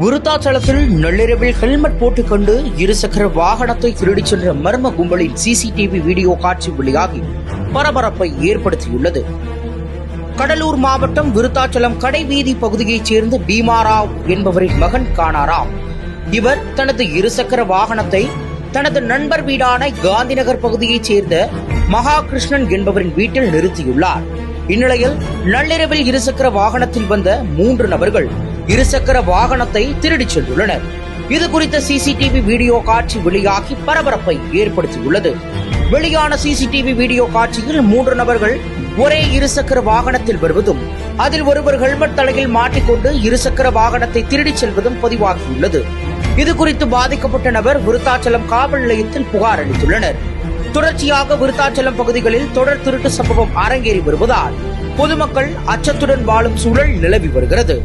விருத்தாச்சலத்தில் நள்ளிரவில் ஹெல்மெட் போட்டுக்கொண்டு இருசக்கர வாகனத்தை திருடிச் சென்ற மர்ம கும்பலின் சிசிடிவி வீடியோ காட்சி வெளியாகி பரபரப்பை ஏற்படுத்தியுள்ளது. கடலூர் மாவட்டம் விருத்தாச்சலம் கடைவீதி பகுதியைச் சேர்ந்த பீமாராவ் என்பவரின் மகன் காணாராம் இவர் தனது இருசக்கர வாகனத்தை தனது நண்பர் வீடான காந்திநகர் பகுதியைச் சேர்ந்த மகாகிருஷ்ணன் என்பவரின் வீட்டில் நிறுத்தியுள்ளார். இந்நிலையில் நள்ளிரவில் இருசக்கர வாகனத்தில் வந்த மூன்று நபர்கள் இருசக்கர வாகனத்தை திருடிச் சென்றுள்ளனர். இது குறித்த சிசிடிவி வீடியோ காட்சி வெளியாகி பரபரப்பை ஏற்படுத்தியுள்ளது. வெளியான சிசிடிவி வீடியோ காட்சியில் மூன்று நபர்கள் ஒரே இருசக்கர வாகனத்தில் வருவதும் அதில் ஒருவர் ஹெல்மெட் தலையில் மாட்டிக்கொண்டு இருசக்கர வாகனத்தை திருடிச் செல்வதும் பதிவாகியுள்ளது. இது குறித்து பாதிக்கப்பட்ட நபர் விருத்தாச்சலம் காவல் நிலையத்தில் புகார் அளித்துள்ளனர். தொடர்ச்சியாக விருத்தாச்சலம் பகுதிகளில் தொடர் திருட்டு சம்பவம் அரங்கேறி வருவதால் பொதுமக்கள் அச்சத்துடன் வாழும் சூழல் நிலவி வருகிறது.